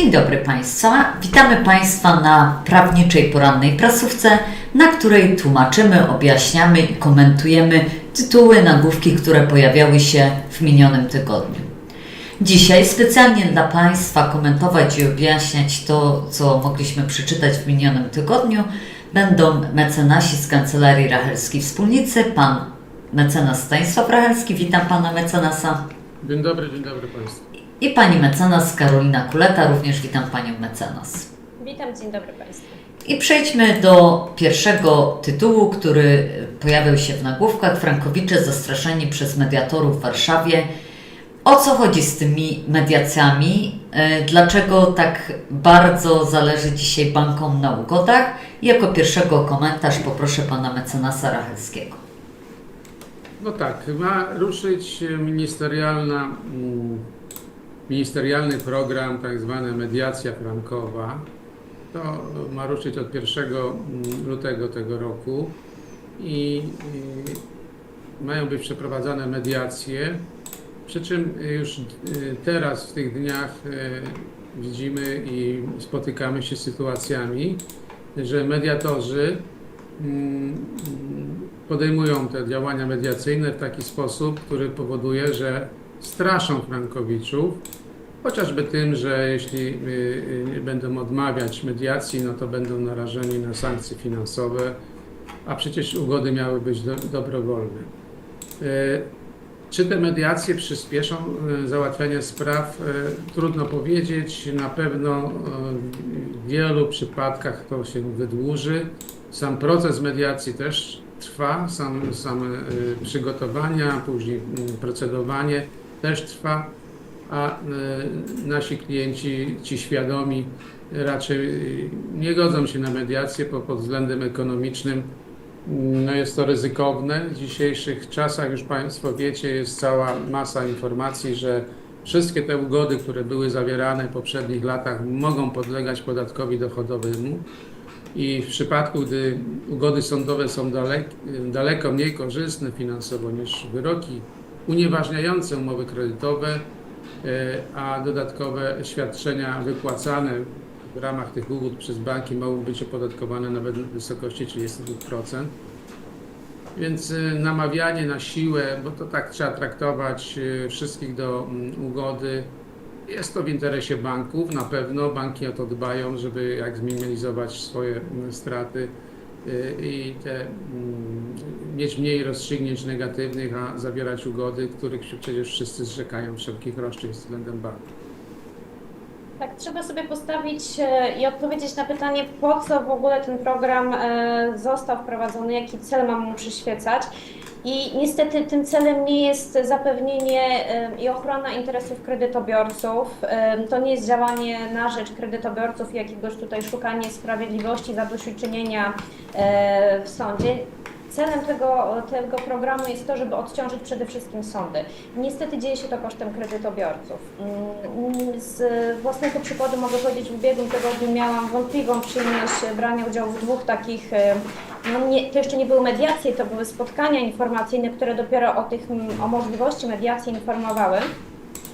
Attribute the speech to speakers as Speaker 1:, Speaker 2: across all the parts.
Speaker 1: Dzień dobry Państwa. Witamy Państwa na prawniczej porannej prasówce, na której tłumaczymy, objaśniamy i komentujemy tytuły, nagłówki, które pojawiały się w minionym tygodniu. Dzisiaj specjalnie dla Państwa komentować i objaśniać to, co mogliśmy przeczytać w minionym tygodniu, będą mecenasi z Kancelarii Rachelskiej Wspólnicy, pan mecenas Stanisław Rachelski, witam pana mecenasa,
Speaker 2: Dzień dobry, dzień dobry Państwu.
Speaker 1: I pani mecenas Karolina Kuleta, również witam panią mecenas.
Speaker 3: Witam, dzień dobry Państwu.
Speaker 1: I przejdźmy do pierwszego tytułu, który pojawił się w nagłówkach. Frankowicze zastraszeni przez mediatorów w Warszawie. O co chodzi z tymi mediacjami? E, Dlaczego tak bardzo zależy dzisiaj bankom na ugodach? Jako pierwszego komentarz poproszę pana mecenasa Rachelskiego.
Speaker 2: No tak, ma ruszyć ministerialna, mm, ministerialny program, tak zwana mediacja frankowa. To ma ruszyć od 1 lutego tego roku i y, mają być przeprowadzane mediacje. Przy czym już y, teraz, w tych dniach, y, widzimy i spotykamy się z sytuacjami, że mediatorzy mm, podejmują te działania mediacyjne w taki sposób, który powoduje, że straszą Frankowiczów, chociażby tym, że jeśli y, y, będą odmawiać mediacji, no to będą narażeni na sankcje finansowe, a przecież ugody miały być do, dobrowolne. Y, Czy te mediacje przyspieszą załatwianie spraw? Trudno powiedzieć. Na pewno w wielu przypadkach to się wydłuży. Sam proces mediacji też trwa, sam, same przygotowania, później y, procedowanie też trwa, a y, nasi klienci, ci świadomi, raczej y, nie godzą się na mediację po, pod względem ekonomicznym. No jest to ryzykowne. W dzisiejszych czasach, już Państwo wiecie, jest cała masa informacji, że wszystkie te ugody, które były zawierane w poprzednich latach, mogą podlegać podatkowi dochodowemu. I w przypadku, gdy ugody sądowe są dalek, daleko mniej korzystne finansowo niż wyroki unieważniające umowy kredytowe, e, a dodatkowe świadczenia wypłacane w ramach tych ugód przez banki mogą być opodatkowane nawet w wysokości 32%. Więc e, namawianie na siłę, bo to tak trzeba traktować e, wszystkich do ugody, jest to w interesie banków, na pewno banki o to dbają, żeby jak zminimalizować swoje straty i te, mieć mniej rozstrzygnięć negatywnych, a zawierać ugody, których się przecież wszyscy zrzekają wszelkich roszczeń względem banków.
Speaker 3: Tak, trzeba sobie postawić e, i odpowiedzieć na pytanie, po co w ogóle ten program e, został wprowadzony, jaki cel ma mu przyświecać. I niestety tym celem nie jest zapewnienie e, i ochrona interesów kredytobiorców. To nie jest działanie na rzecz kredytobiorców, jakiegoś tutaj szukanie sprawiedliwości, zadośćuczynienia w sądzie. Celem tego, tego programu jest to, żeby odciążyć przede wszystkim sądy. Niestety dzieje się to kosztem kredytobiorców. Mm, Z własnego przykładu mogę powiedzieć, w ubiegłym tygodniu miałam wątpliwą przyjemność brania udziału w dwóch takich, e, no nie, to jeszcze nie były mediacje, to były spotkania informacyjne, które dopiero o, tych, o możliwości mediacji informowały.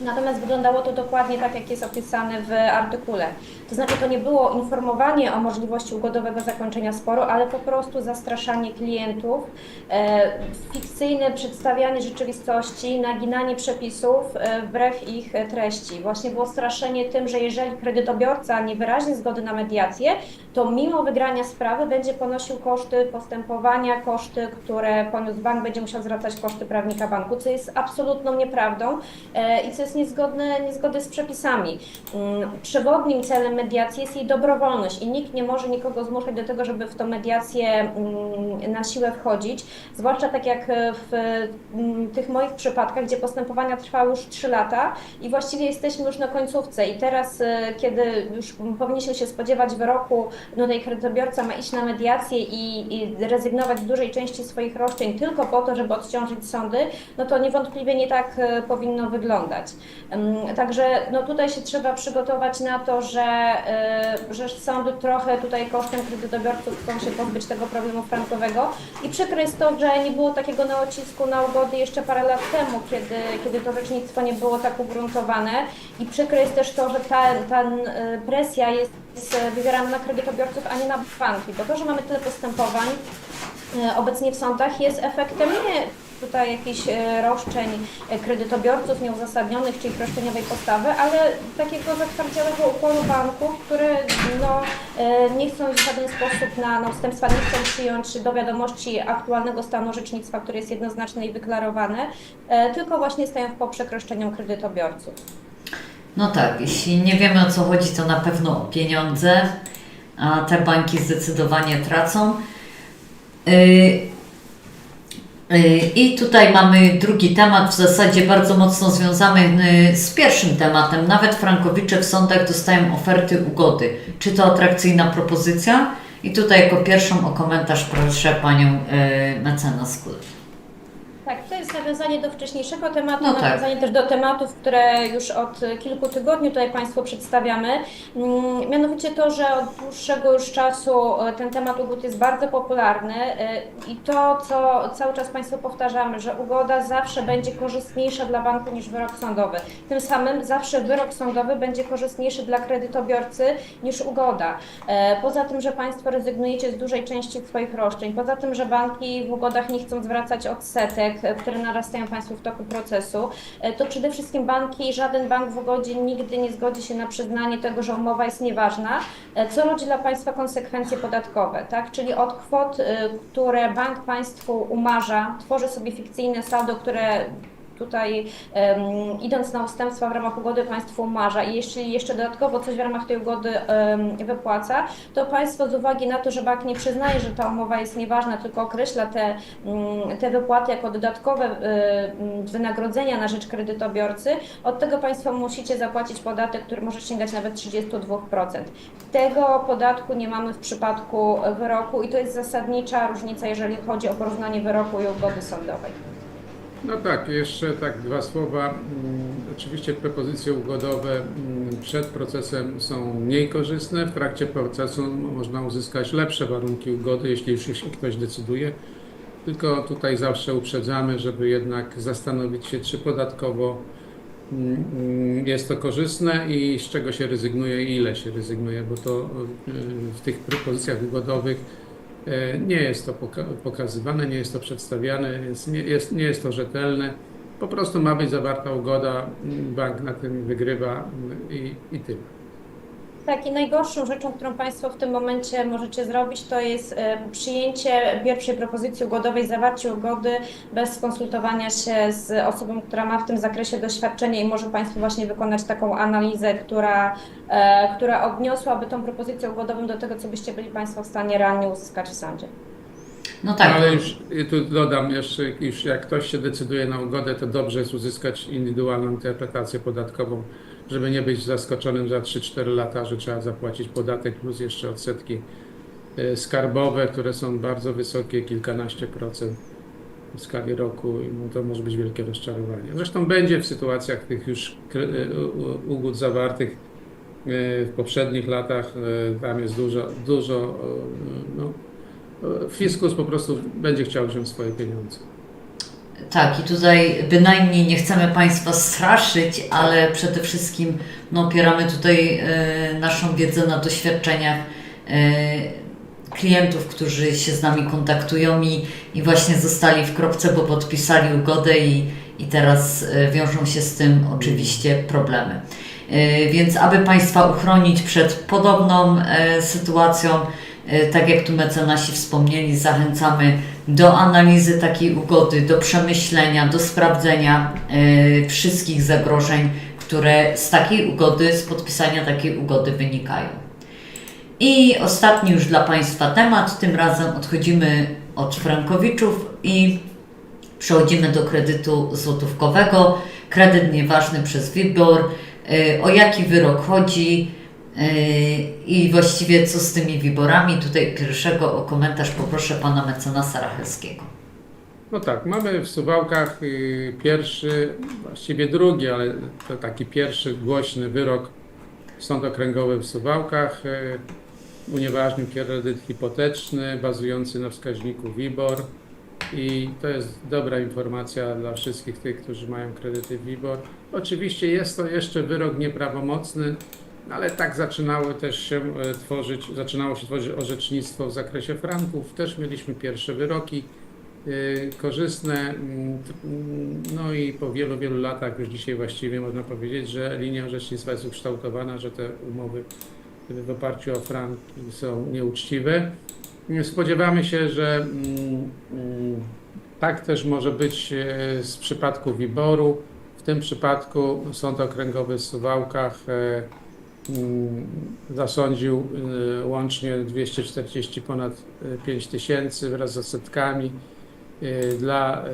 Speaker 3: Natomiast wyglądało to dokładnie tak, jak jest opisane w artykule. To znaczy, to nie było informowanie o możliwości ugodowego zakończenia sporu, ale po prostu zastraszanie klientów, e, fikcyjne przedstawianie rzeczywistości, naginanie przepisów e, wbrew ich treści. Właśnie było straszenie tym, że jeżeli kredytobiorca nie wyrazi zgody na mediację, to mimo wygrania sprawy będzie ponosił koszty postępowania, koszty, które poniósł bank, będzie musiał zwracać koszty prawnika banku, co jest absolutną nieprawdą e, i co jest niezgodne, niezgodne z przepisami. Mm, Przewodnim celem mediacji jest jej dobrowolność i nikt nie może nikogo zmuszać do tego, żeby w tą mediację mm, na siłę wchodzić, zwłaszcza tak jak w mm, tych moich przypadkach, gdzie postępowania trwały już 3 lata i właściwie jesteśmy już na końcówce i teraz, e, kiedy już powinniśmy się spodziewać wyroku, no tutaj kredytobiorca ma iść na mediację i, i rezygnować z dużej części swoich roszczeń tylko po to, żeby odciążyć sądy, no to niewątpliwie nie tak e, powinno wyglądać. Także no tutaj się trzeba przygotować na to, że, y, że sądy trochę tutaj kosztem kredytobiorców chcą się pozbyć tego problemu frankowego. I przykre jest to, że nie było takiego nacisku na ugody jeszcze parę lat temu, kiedy, kiedy to orzecznictwo nie było tak ugruntowane. I przykre jest też to, że ta, ta y, presja jest jest wywierana na kredytobiorców, a nie na banki, bo to, że mamy tyle postępowań e, obecnie w sądach jest efektem nie tutaj jakichś e, roszczeń e, kredytobiorców nieuzasadnionych czy ich roszczeniowej postawy, ale takiego zatwardziałego układu banków, które no, e, nie chcą w żaden sposób na, na ustępstwa, nie chcą przyjąć do wiadomości aktualnego stanu orzecznictwa, które jest jednoznaczne i wyklarowane, e, tylko właśnie stają w poprzek roszczeniom kredytobiorców.
Speaker 1: No tak, jeśli nie wiemy o co chodzi, to na pewno o pieniądze, a te banki zdecydowanie tracą. Yy, I tutaj mamy drugi temat, w zasadzie bardzo mocno związany yy, z pierwszym tematem. Nawet frankowicze w sądach dostają oferty ugody. Czy to atrakcyjna propozycja? I tutaj jako pierwszą o komentarz proszę Panią yy, mecenas Kulę.
Speaker 3: Tak, to jest nawiązanie do wcześniejszego tematu,
Speaker 1: No tak.
Speaker 3: nawiązanie też do tematów, które już od kilku tygodni tutaj Państwu przedstawiamy. Mm, Mianowicie to, że od dłuższego już czasu e, ten temat ugód jest bardzo popularny e, i to, co cały czas Państwu powtarzamy, że ugoda zawsze będzie korzystniejsza dla banku niż wyrok sądowy. Tym samym zawsze wyrok sądowy będzie korzystniejszy dla kredytobiorcy niż ugoda. E, Poza tym, że Państwo rezygnujecie z dużej części swoich roszczeń, poza tym, że banki w ugodach nie chcą zwracać odsetek, które narastają Państwu w toku procesu, e, to przede wszystkim banki, żaden bank w ugodzie nigdy nie zgodzi się na przyznanie tego, że umowa jest nieważna, e, co rodzi dla Państwa konsekwencje podatkowe, tak? Czyli od kwot, e, które bank Państwu umarza, tworzy sobie fikcyjne saldo, które tutaj em, idąc na ustępstwa w ramach ugody państwo umarza i jeśli jeszcze dodatkowo coś w ramach tej ugody em, wypłaca, to państwo z uwagi na to, że bank nie przyznaje, że ta umowa jest nieważna, tylko określa te, mm, te wypłaty jako dodatkowe mm, wynagrodzenia na rzecz kredytobiorcy, od tego państwo musicie zapłacić podatek, który może sięgać nawet 32%. Tego podatku nie mamy w przypadku wyroku i to jest zasadnicza różnica, jeżeli chodzi o porównanie wyroku i ugody sądowej.
Speaker 2: No tak, jeszcze tak dwa słowa. Mm, Oczywiście propozycje ugodowe mm, przed procesem są mniej korzystne. W trakcie procesu można uzyskać lepsze warunki ugody, jeśli już się ktoś decyduje. Tylko tutaj zawsze uprzedzamy, żeby jednak zastanowić się, czy podatkowo mm, jest to korzystne i z czego się rezygnuje i ile się rezygnuje, bo to y, w tych propozycjach ugodowych Nie jest to poka- pokazywane, nie jest to przedstawiane, więc nie jest, nie jest to rzetelne. Po prostu ma być zawarta ugoda, bank na tym wygrywa i, i tyle.
Speaker 3: Tak, i najgorszą rzeczą, którą Państwo w tym momencie możecie zrobić, to jest e, przyjęcie pierwszej propozycji ugodowej, zawarcie ugody bez skonsultowania się z osobą, która ma w tym zakresie doświadczenie i może Państwu właśnie wykonać taką analizę, która, e, która odniosłaby tą propozycję ugodową do tego, co byście byli Państwo w stanie realnie uzyskać w sądzie.
Speaker 1: No tak,
Speaker 2: Ale już tu dodam jeszcze, już jak ktoś się decyduje na ugodę, to dobrze jest uzyskać indywidualną interpretację podatkową, żeby nie być zaskoczonym za 3-4 lata, że trzeba zapłacić podatek plus jeszcze odsetki e, skarbowe, które są bardzo wysokie, kilkanaście procent w skali roku i no to może być wielkie rozczarowanie. Zresztą będzie w sytuacjach tych już e, ugód zawartych e, w poprzednich latach, tam jest dużo, dużo no, Fiskus po prostu będzie chciał wziąć swoje pieniądze.
Speaker 1: Tak, i tutaj bynajmniej nie chcemy Państwa straszyć, ale przede wszystkim no, opieramy tutaj e, naszą wiedzę na doświadczeniach e, klientów, którzy się z nami kontaktują i, i właśnie zostali w kropce, bo podpisali ugodę i, i teraz e, wiążą się z tym oczywiście problemy. E, Więc aby Państwa uchronić przed podobną e, sytuacją, tak jak tu mecenasi wspomnieli, zachęcamy do analizy takiej ugody, do przemyślenia, do sprawdzenia e, wszystkich zagrożeń, które z takiej ugody, z podpisania takiej ugody wynikają. I ostatni już dla Państwa temat, tym razem odchodzimy od frankowiczów i przechodzimy do kredytu złotówkowego. Kredyt nieważny przez WIBOR. Y, O jaki wyrok chodzi i właściwie co z tymi wiborami? Tutaj pierwszego o komentarz poproszę Pana mecenasa Rachelskiego.
Speaker 2: No tak, mamy w Suwałkach y, pierwszy, właściwie drugi, ale to taki pierwszy głośny wyrok Sąd Okręgowy w Suwałkach y, unieważnił kredyt hipoteczny bazujący na wskaźniku WIBOR i to jest dobra informacja dla wszystkich tych, którzy mają kredyty WIBOR. Oczywiście jest to jeszcze wyrok nieprawomocny, ale tak zaczynało też się e, tworzyć, zaczynało się tworzyć orzecznictwo w zakresie franków. Też mieliśmy pierwsze wyroki y, korzystne. mm, mm, No i po wielu, wielu latach już dzisiaj właściwie można powiedzieć, że linia orzecznictwa jest ukształtowana, że te umowy w oparciu o franki są nieuczciwe. Spodziewamy się, że mm, tak też może być e, z przypadku wyboru. W tym przypadku Sąd Okręgowy w Suwałkach e, zasądził e, łącznie 240 ponad 5 tysięcy wraz z odsetkami e, dla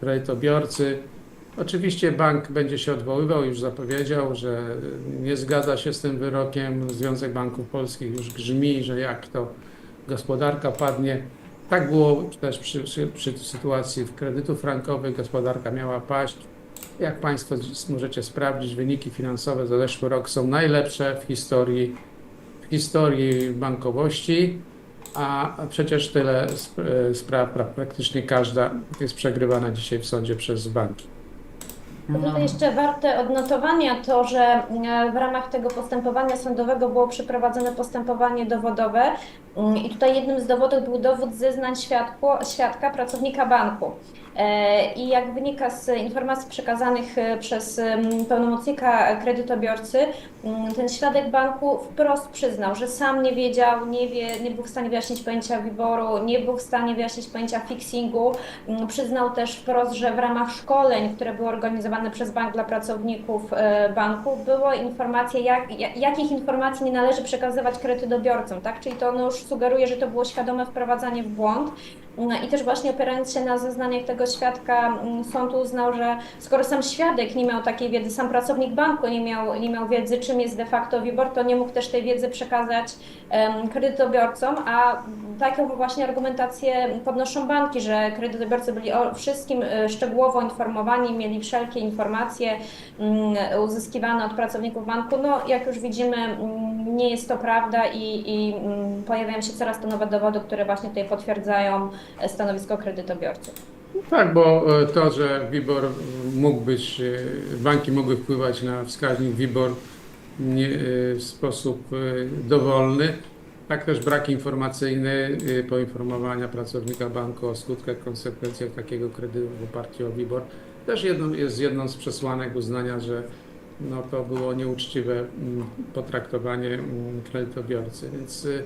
Speaker 2: kredytobiorcy. Oczywiście bank będzie się odwoływał, już zapowiedział, że nie zgadza się z tym wyrokiem. Związek Banków Polskich już grzmi, że jak to gospodarka padnie. Tak było też przy, przy, przy sytuacji kredytów frankowych, gospodarka miała paść. Jak Państwo możecie sprawdzić, wyniki finansowe za zeszły rok są najlepsze w historii, w historii bankowości, a przecież tyle sp- e, spraw, pra- praktycznie każda jest przegrywana dzisiaj w sądzie przez banki.
Speaker 3: Tutaj jeszcze warte odnotowania to, że e, w ramach tego postępowania sądowego było przeprowadzone postępowanie dowodowe i tutaj jednym z dowodów był dowód zeznań świadku, świadka, pracownika banku. E, I jak wynika z informacji przekazanych e, przez pełnomocnika kredytobiorcy, mm, ten świadek banku wprost przyznał, że sam nie wiedział, nie, wie, nie był w stanie wyjaśnić pojęcia wyboru, nie był w stanie wyjaśnić pojęcia fixingu. Mm, Przyznał też wprost, że w ramach szkoleń, które były organizowane przez bank dla pracowników e, banku, było informacje, jak, ja- jakich informacji nie należy przekazywać kredytobiorcom, tak? Czyli to no już sugeruje, że to było świadome wprowadzanie w błąd. No I też właśnie opierając się na zeznaniach tego świadka, mm, sąd uznał, że skoro sam świadek nie miał takiej wiedzy, sam pracownik banku nie miał, nie miał wiedzy, czym jest de facto WIBOR, to nie mógł też tej wiedzy przekazać em, kredytobiorcom, a taką właśnie argumentację podnoszą banki, że kredytobiorcy byli o wszystkim e, szczegółowo informowani, mieli wszelkie informacje mm, uzyskiwane od pracowników banku. No, jak już widzimy, mm, nie jest to prawda i, i mm, pojawiają się coraz to nowe dowody, które właśnie tutaj potwierdzają e, stanowisko kredytobiorców.
Speaker 2: Tak, bo e, to, że WIBOR mógł być, e, banki mogły wpływać na wskaźnik WIBOR nie, w sposób dowolny, tak też brak informacyjny poinformowania pracownika banku o skutkach, konsekwencjach takiego kredytu w oparciu o WIBOR też jedną, jest jedną z przesłanek uznania, że no, to było nieuczciwe mm, potraktowanie mm, kredytobiorcy. Więc e,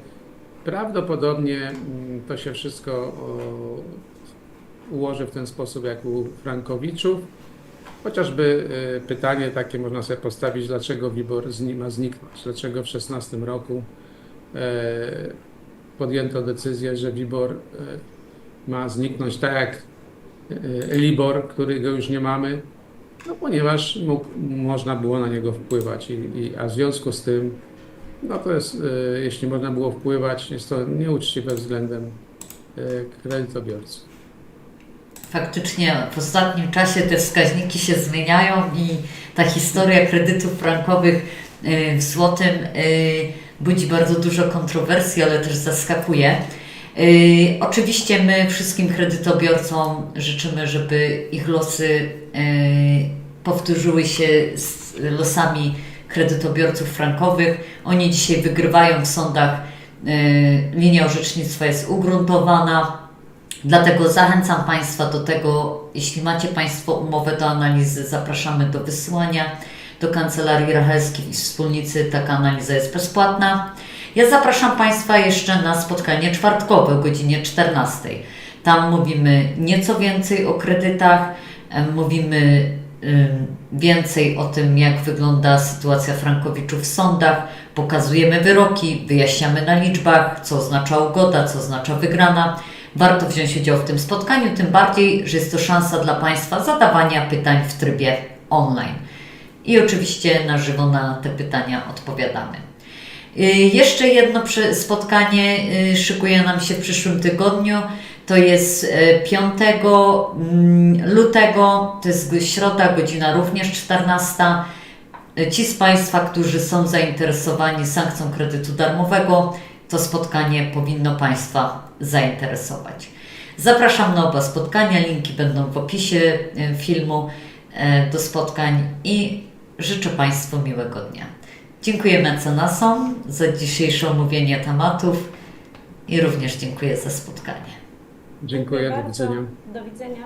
Speaker 2: prawdopodobnie mm, to się wszystko ułoży w ten sposób jak u Frankowiczów. Chociażby e, pytanie takie można sobie postawić, dlaczego WIBOR ma zniknąć, dlaczego w 2016 roku e, podjęto decyzję, że WIBOR e, ma zniknąć tak jak e, LIBOR, którego już nie mamy, no ponieważ mógł, można było na niego wpływać, i, i, a w związku z tym, no to jest, e, jeśli można było wpływać, jest to nieuczciwe względem e, kredytobiorców.
Speaker 1: Faktycznie w ostatnim czasie te wskaźniki się zmieniają i ta historia kredytów frankowych y, w złotym y, budzi bardzo dużo kontrowersji, ale też zaskakuje. Y, Oczywiście my wszystkim kredytobiorcom życzymy, żeby ich losy y, powtórzyły się z losami kredytobiorców frankowych. Oni dzisiaj wygrywają w sądach. y, Linia orzecznictwa jest ugruntowana. Dlatego zachęcam Państwa do tego, jeśli macie Państwo umowę do analizy, zapraszamy do wysłania do Kancelarii Rachelskiej i Wspólnicy. Taka analiza jest bezpłatna. Ja zapraszam Państwa jeszcze na spotkanie czwartkowe o godzinie 14. Tam mówimy nieco więcej o kredytach, em, mówimy więcej o tym, jak wygląda sytuacja Frankowiczów w sądach, pokazujemy wyroki, wyjaśniamy na liczbach, co oznacza ugoda, co oznacza wygrana. Warto wziąć udział w tym spotkaniu, tym bardziej, że jest to szansa dla Państwa zadawania pytań w trybie online. I oczywiście na żywo na te pytania odpowiadamy. Y, Jeszcze jedno spotkanie y, szykuje nam się w przyszłym tygodniu. To jest e, 5 mm, lutego, to jest środa, godzina również 14. E, Ci z Państwa, którzy są zainteresowani sankcją kredytu darmowego, to spotkanie powinno Państwa zainteresować. Zapraszam na oba spotkania, linki będą w opisie e, filmu e, do spotkań i życzę Państwu miłego dnia. Dziękuję mecenasom za dzisiejsze omówienie tematów i również dziękuję za spotkanie.
Speaker 2: Dziękuję, do
Speaker 3: bardzo.
Speaker 2: widzenia.
Speaker 3: Do widzenia.